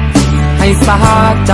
ให้สาใจ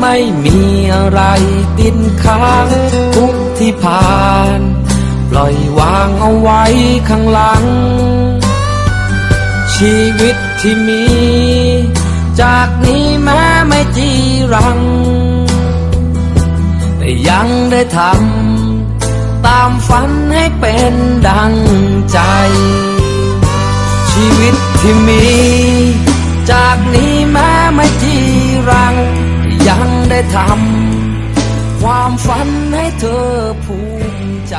ไม่มีอะไรติดค้างทุกที่ผ่าน ปล่อยวางเอาไว้ข้างหลัง ชีวิตที่มี จากนี้แม้ไม่จีรัง แต่ยังได้ทำตามฝันให้เป็นดังใจ ชีวิตที่มี จากนี้แม้ไม่จีรัง ยังได้ทำความฝันให้เธอภูมิใจ